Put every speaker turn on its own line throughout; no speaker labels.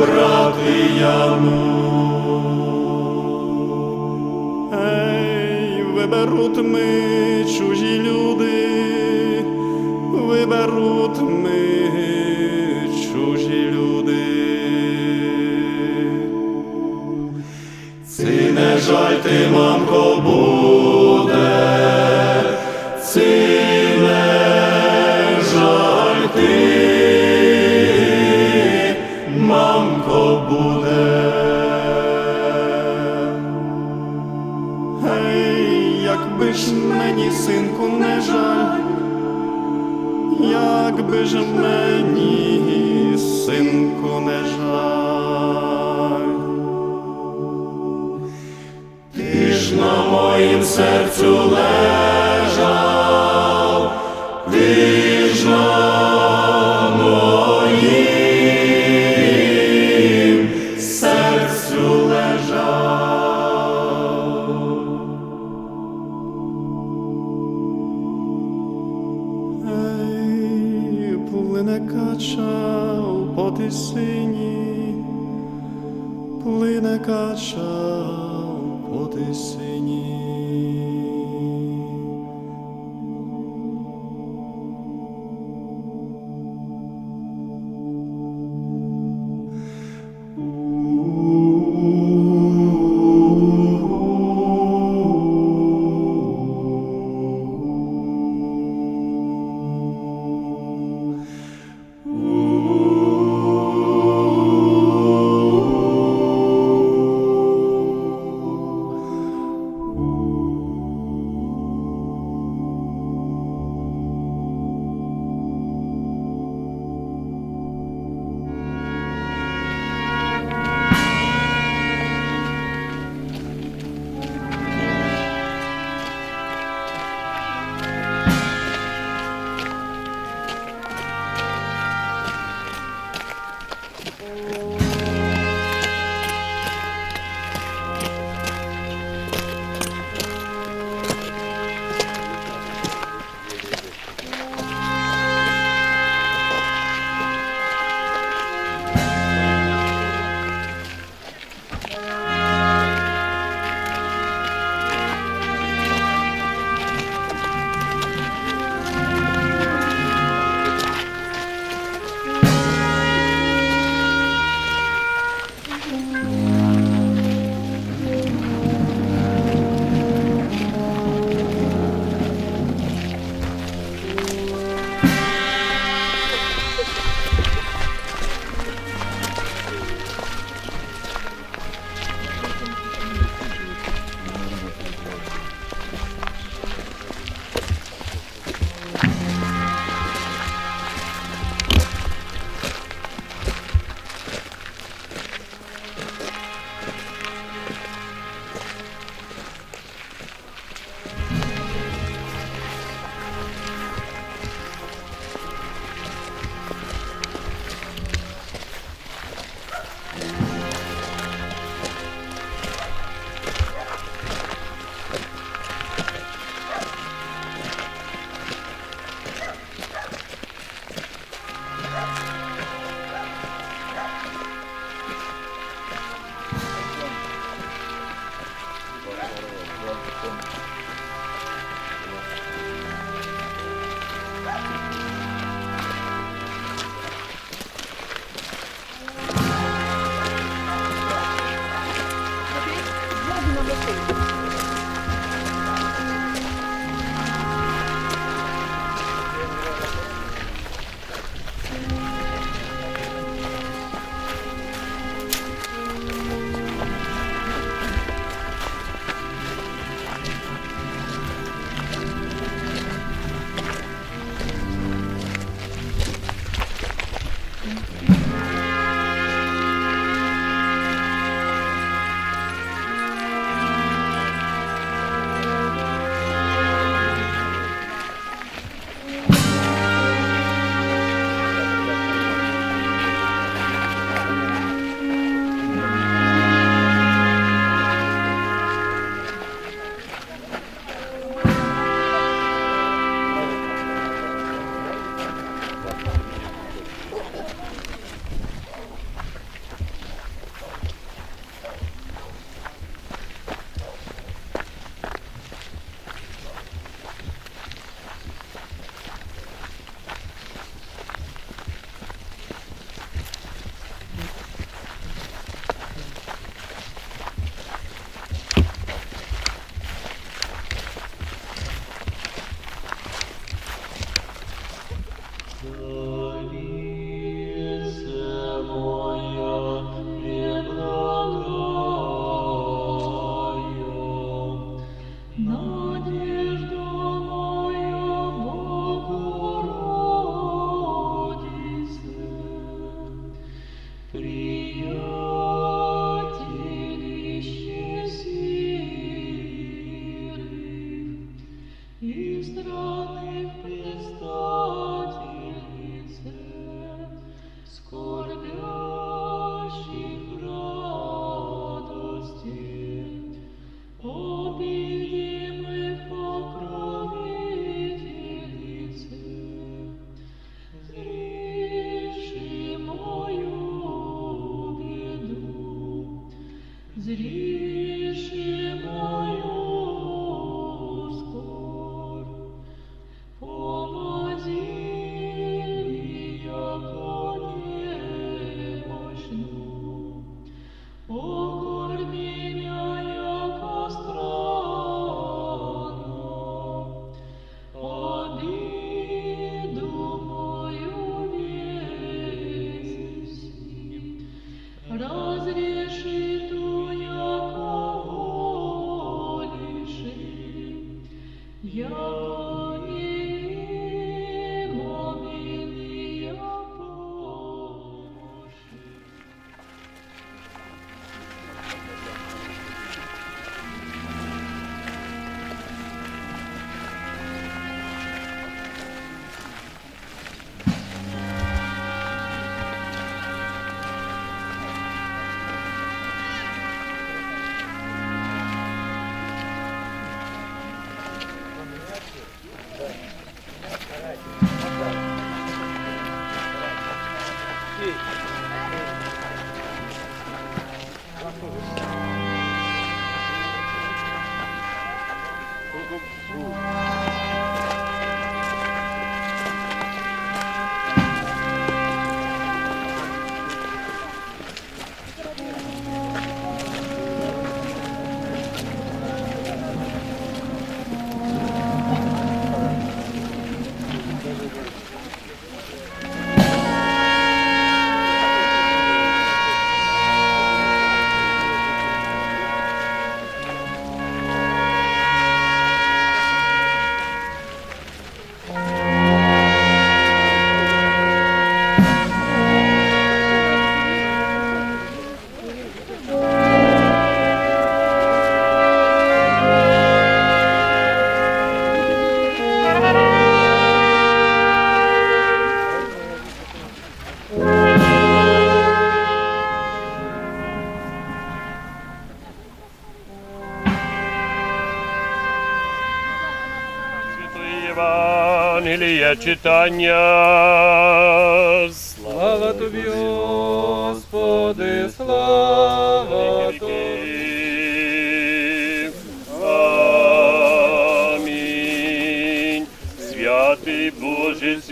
брати Яну. Ей, виберуть ми. На моїм серцю
ле.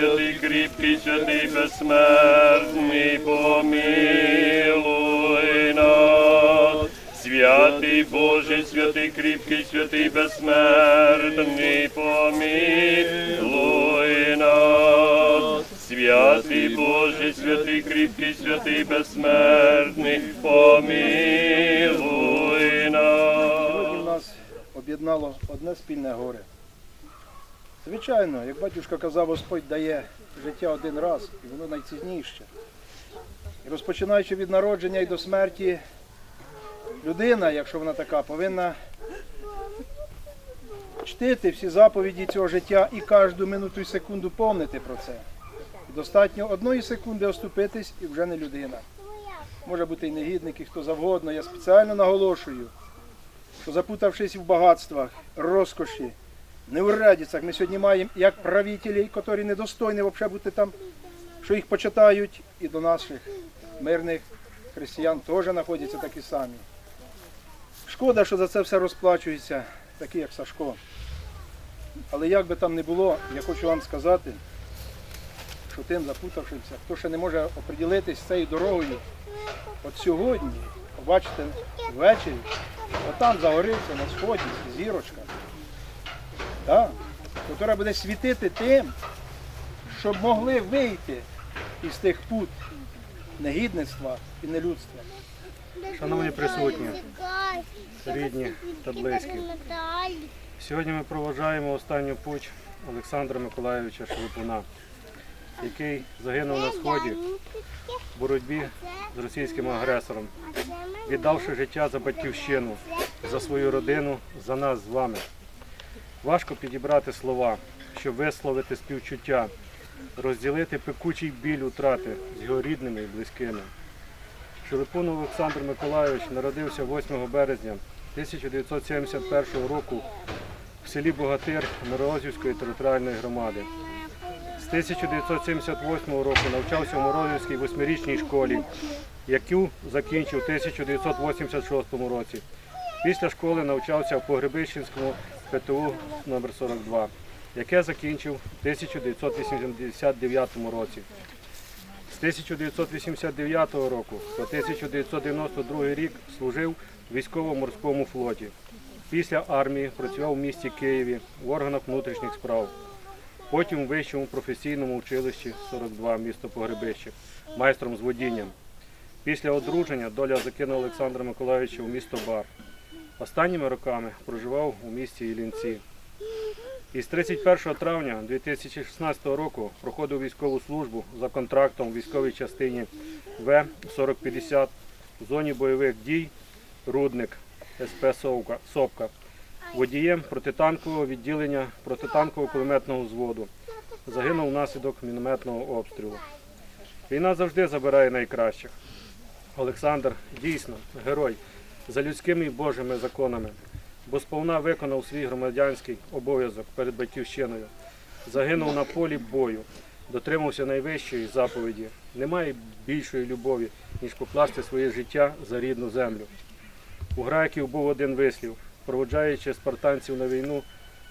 Святий кріпкий, святий безсмертний, помилуй нас. Святий Боже, святий кріпкий, святий безсмертний, помилуй нас. Святий Боже, святий кріпкий, святий безсмертний, помилуй нас.
Нас об'єднало одне спільне горе. Звичайно, як батюшка казав, Господь дає життя один раз, і воно найцінніше. І розпочинаючи від народження і до смерті, людина, якщо вона така, повинна чтити всі заповіді цього життя і кожну минуту і секунду помнити про це. І достатньо одної секунди оступитись і вже не людина. Може бути і негідник, і хто завгодно. Я спеціально наголошую, що запутавшись в багатствах, розкоші, неурадицях, ми сьогодні маємо як правителів, які недостойні взагалі бути там, що їх почитають, і до наших мирних християн теж знаходяться такі самі. Шкода, що за це все розплачується, такі як Сашко. Але як би там не було, я хочу вам сказати, що тим запутавшимся, хто ще не може оприділитись цією дорогою, от сьогодні, побачите, ввечері, отам загориться на сході зірочка, так, яка буде світити тим, щоб могли вийти із тих пут негідництва і нелюдства.
Шановні присутні, рідні та близькі. Сьогодні ми проважаємо останню путь Олександра Миколайовича Шелепуна, який загинув на сході в боротьбі з російським агресором, віддавши життя за батьківщину, за свою родину, за нас з вами. Важко підібрати слова, щоб висловити співчуття, розділити пекучий біль утрати з його рідними і близькими. Шелепун Олександр Миколайович народився 8 березня 1971 року в селі Богатир Морозівської територіальної громади. З 1978 року навчався в Морозівській восьмирічній школі, яку закінчив у 1986 році. Після школи навчався в Погребищенському ПТУ номер 42 яке закінчив у 1989 році. З 1989 року по 1992 рік служив в військово-морському флоті. Після армії працював в місті Києві в органах внутрішніх справ. Потім в вищому професійному училищі 42 місто Погребище, майстром з водінням. Після одруження доля закинула Олександра Миколаївича в місто Бар. Останніми роками проживав у місті Іллінці. Із 31 травня 2016 року проходив військову службу за контрактом у військовій частині В-4050 в зоні бойових дій Рудник СП Сопка водієм протитанкового відділення протитанкового кулеметного взводу. Загинув внаслідок мінометного обстрілу. Війна завжди забирає найкращих. Олександр дійсно герой за людськими і Божими законами, бо сповна виконав свій громадянський обов'язок перед батьківщиною. Загинув на полі бою, дотримався найвищої заповіді. Немає більшої любові, ніж покласти своє життя за рідну землю. У греків був один вислів. Проводжаючи спартанців на війну,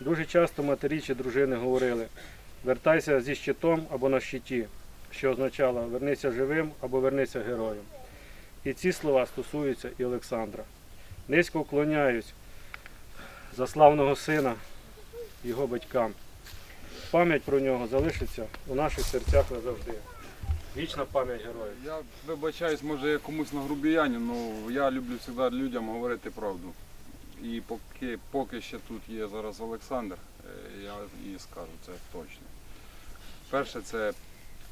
дуже часто матері чи дружини говорили вертайся зі щитом або на щиті, що означало вернися живим або вернися героєм. І ці слова стосуються і Олександра. Низько вклоняюсь за славного сина його батькам. Пам'ять про нього залишиться у наших серцях назавжди. Вічна пам'ять героїв.
Я вибачаюсь, може я комусь на грубіяню, але я люблю завжди людям говорити правду. І поки, поки ще тут є зараз Олександр, е, я і скажу це точно. Перше, це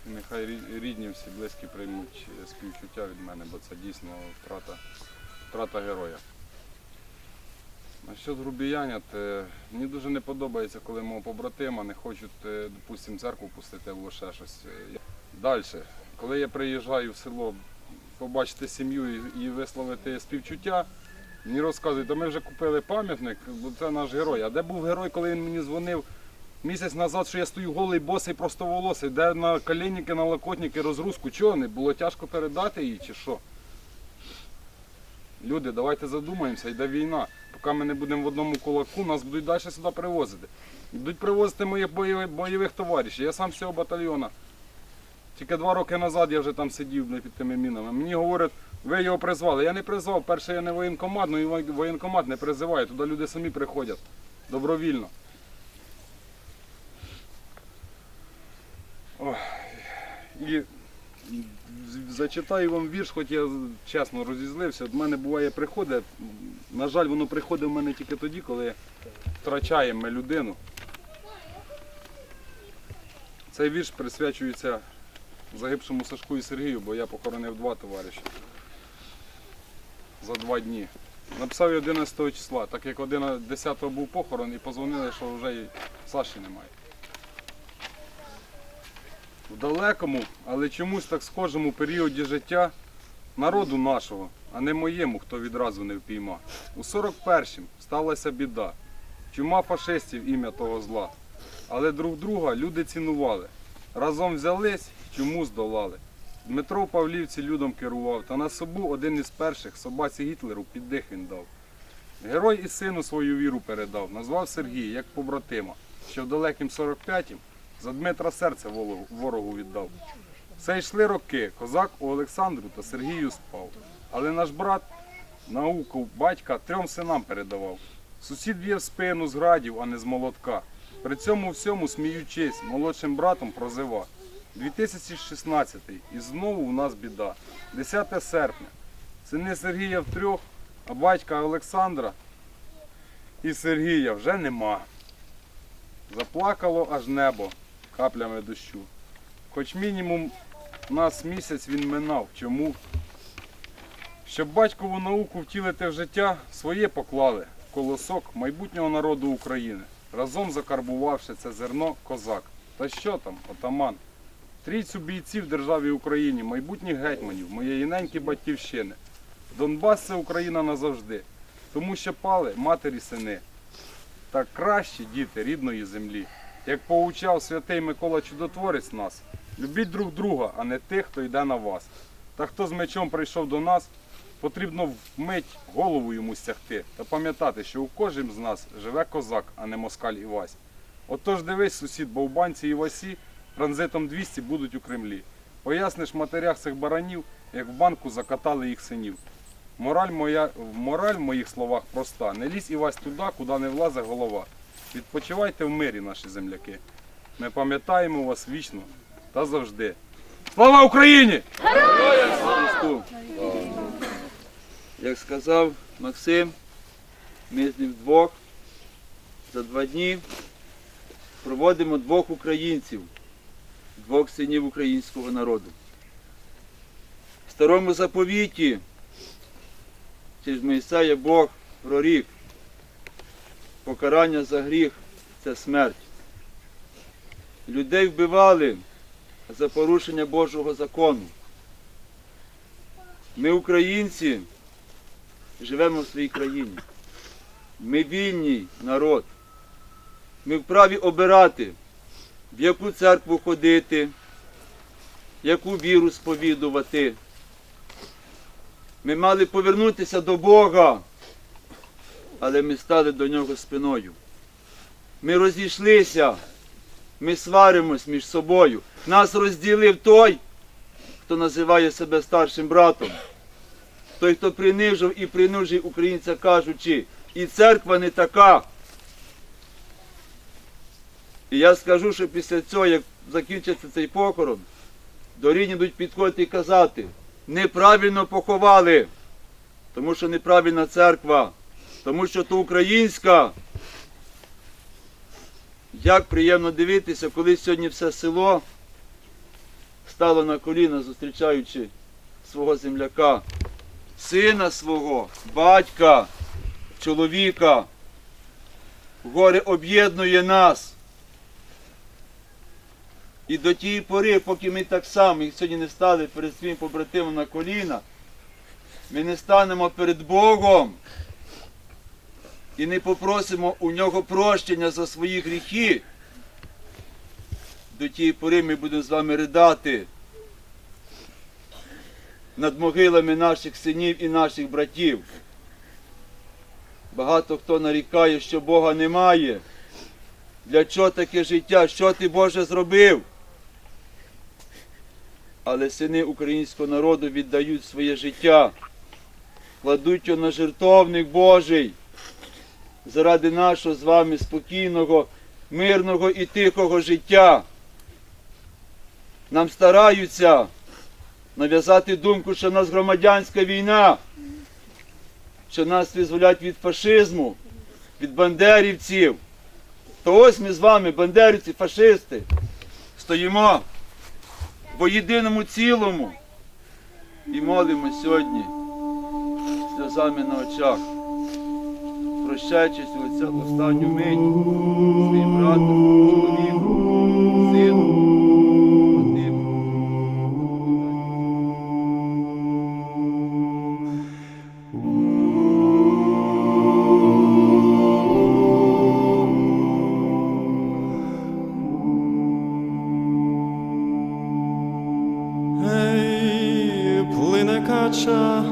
нехай рідні всі близькі приймуть е, співчуття від мене, бо це дійсно втрата, втрата героя. А що з грубіяння, то мені дуже не подобається, коли мого побратима не хочуть, е, допустимо, церкву пустити або ще щось. Е, Далі, коли я приїжджаю в село побачити сім'ю і, висловити співчуття, мені розказують, то ми вже купили пам'ятник, бо це наш герой. А де був герой, коли він мені дзвонив місяць назад, що я стою голий, босий, просто волосий, де на колінники, на локотники розгрузку, чого не було тяжко передати її чи що? Люди, давайте задумаємося, йде війна. Поки ми не будемо в одному кулаку, нас будуть далі сюди привозити. Будуть привозити моїх бойових, бойових товаришів. Я сам з цього батальйона. Тільки два роки назад я вже там сидів під тими мінами. Мені говорять, ви його призвали. Я не призвав. Перше, я не воєнкомат, ну і воєнкомат не призиває. Туди люди самі приходять добровільно. І зачитаю вам вірш, хоч я чесно розізлився. От мене буває приходить. На жаль, воно приходить в мене тільки тоді, коли втрачаємо ми людину. Цей вірш присвячується загибшому Сашку і Сергію, бо я похоронив два товариші за два дні. Написав її 11 числа, так як 10 був похорон і позвонили, що вже і Саші немає. В далекому, але чомусь так схожому періоді життя народу нашого, а не моєму, хто відразу не впіймав. У 41-м сталася біда. Чума фашистів ім'я того зла. Але друг друга люди цінували. Разом взялись, чому здолали. Дмитро в Павлівці людом керував, та на собу один із перших собаці Гітлеру піддих він дав. Герой і сину свою віру передав, назвав Сергія як побратима, що в далекім 45-м за Дмитра серце ворогу- віддав. Все йшли роки, козак у Олександру та Сергію спав. Але наш брат науку батька трьом синам передавав. Сусід б'є в спину з градів, а не з молотка. При цьому всьому сміючись, молодшим братом прозива. 2016 і знову у нас біда. 10 серпня. Сини Сергія втрьох, а батька Олександра і Сергія вже нема. Заплакало аж небо каплями дощу. Хоч мінімум нас місяць він минав. Чому? Щоб батькову науку втілити в життя, своє поклали колосок майбутнього народу України. разом закарбувавши це зерно козак. Та що там, отаман? Трійцю бійців державі Україні, майбутніх гетьманів, моєї неньки батьківщини. Донбас це Україна назавжди, тому що пали матері сини. Та кращі діти рідної землі. Як поучав святий Микола Чудотворець нас, любіть друг друга, а не тих, хто йде на вас. Та хто з мечом прийшов до нас, потрібно вмить голову йому стягти та пам'ятати, що у кожнім з нас живе козак, а не москаль Івась. Отож дивись, сусід Бовбанці і Васі, транзитом 200 будуть у Кремлі. Поясниш матерях цих баранів, як в банку закатали їх синів. Мораль, моя, мораль в моїх словах проста. Не лізь Івась туди, куди не влазе голова. Відпочивайте в мирі, наші земляки. Ми пам'ятаємо вас вічно та завжди. Слава Україні!
Як сказав Максим, ми з ним вдвох за два дні проводимо двох українців, двох синів українського народу. В старому заповіті через Моїсея Бог прорік. Покарання за гріх це смерть. Людей вбивали за порушення Божого закону. Ми, українці, живемо в своїй країні. Ми вільний народ. Ми вправі обирати, в яку церкву ходити, яку віру сповідувати. Ми мали повернутися до Бога, але ми стали до нього спиною. Ми розійшлися, ми сваримось між собою. Нас розділив той, хто називає себе старшим братом, той, хто принижив і принужив українця, кажучи, і церква не така. І я скажу, що після цього, як закінчиться цей похорон, до рідні будуть підходити і казати, неправильно поховали, тому що неправильна церква, тому що то українська. Як приємно дивитися, коли сьогодні все село стало на коліна, зустрічаючи свого земляка, сина свого, батька, чоловіка. Горе об'єднує нас. І до тієї пори, поки ми так само, сьогодні не стали перед своїм побратимом на коліна, ми не станемо перед Богом і не попросимо у нього прощення за свої гріхи. До тієї пори ми будемо з вами ридати над могилами наших синів і наших братів. Багато хто нарікає, що Бога немає. Для чого таке життя? Що ти, Боже, зробив? Але сини українського народу віддають своє життя, кладуть його на жертовник Божий заради нашого з вами спокійного, мирного і тихого життя. Нам стараються нав'язати думку, що в нас громадянська війна, що нас визволять від фашизму, від бандерівців. То ось ми з вами, бандерівці, фашисти, стоїмо по єдиному цілому і молимо сьогодні сльозами на очах, прощаючись цю останню мить. Своїм братом, чоловіком, сином, родним.
Кача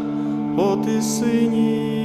по тисині,